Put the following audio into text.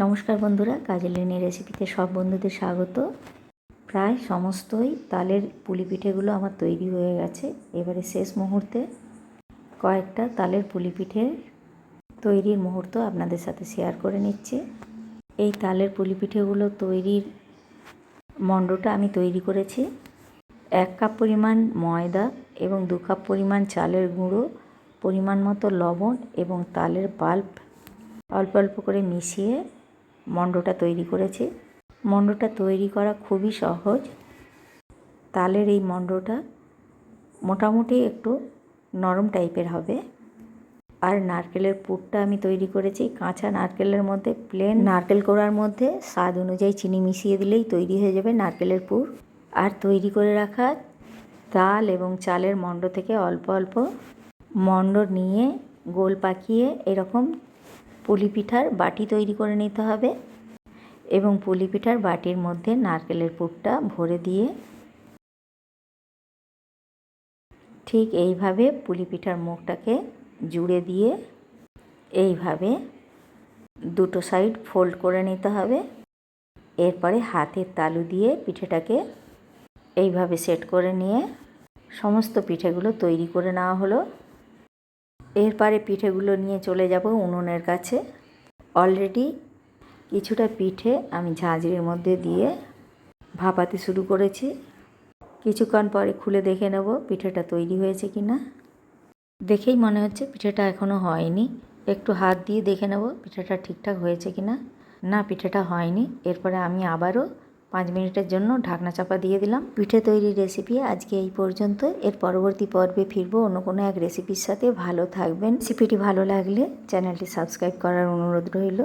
নমস্কার বন্ধুরা কাজেলিনী রেসিপিতে সব বন্ধুদের স্বাগত। প্রায় সমস্তই তালের পুলি পিঠেগুলো আমার তৈরি হয়ে গেছে। এবারে শেষ মুহূর্তে কয়েকটা তালের পুলি পিঠে তৈরির মুহূর্ত আপনাদের সাথে শেয়ার করে নিচ্ছি। এই তালের পুলি পিঠেগুলো তৈরির মণ্ডটা আমি তৈরি করেছি। এক কাপ পরিমাণ ময়দা এবং দু কাপ পরিমাণ চালের গুঁড়ো, পরিমাণ মতো লবণ এবং তালের পাল্প অল্প অল্প করে মিশিয়ে মণ্ডটা তৈরি করেছি। মণ্ডটা তৈরি করা খুবই সহজ। তালের এই মণ্ডটা মোটামুটি একটু নরম টাইপের হবে। আর নারকেলের পুরটা আমি তৈরি করেছি কাঁচা নারকেলের মধ্যে প্লেন নারকেল কোড়ার মধ্যে। স্বাদ অনুযায়ী চিনি মিশিয়ে দিলেই তৈরি হয়ে যাবে নারকেলের পুর। আর তৈরি করে রাখা তাল এবং চালের মণ্ড থেকে অল্প অল্প মণ্ড নিয়ে গোল পাকিয়ে এরকম পুলি পিঠার বাটি তৈরি করে নিতে হবে এবং পুলি পিঠার বাটির মধ্যে নারকেলের পুরটা ভরে দিয়ে ঠিক এইভাবে পুলি পিঠার মুখটাকে জুড়ে দিয়ে এইভাবে দুটো সাইড ফোল্ড করে নিতে হবে। এরপরে হাতের তালু দিয়ে পিঠেটাকে এইভাবে সেট করে নিয়ে সমস্ত পিঠেগুলো তৈরি করে নেওয়া হলো। এরপরে পিঠেগুলো নিয়ে চলে যাব উনুনের কাছে। অলরেডি কিছুটা পিঠে আমি ঝাঁঝরির মধ্যে দিয়ে ভাপাতে শুরু করেছি। কিছুক্ষণ পরে খুলে দেখে নেব পিঠেটা তৈরি হয়েছে কি না দেখেই মনে হচ্ছে পিঠেটা এখনও হয়নি। একটু হাত দিয়ে দেখে নেব পিঠেটা ঠিকঠাক হয়েছে কি না না, পিঠেটা হয়নি। এরপরে আমি আবারও পাঁচ মিনিটের জন্য ঢাকনা চাপা দিয়ে দিলাম। পিঠে তৈরির রেসিপি আজকে এই পর্যন্ত এর পরবর্তী পর্বে ফিরবো। অন্য কোনো এক রেসিপির সাথে। ভালো থাকবেন। রেসিপিটি ভালো লাগলে চ্যানেলটি সাবস্ক্রাইব করার অনুরোধ রইল।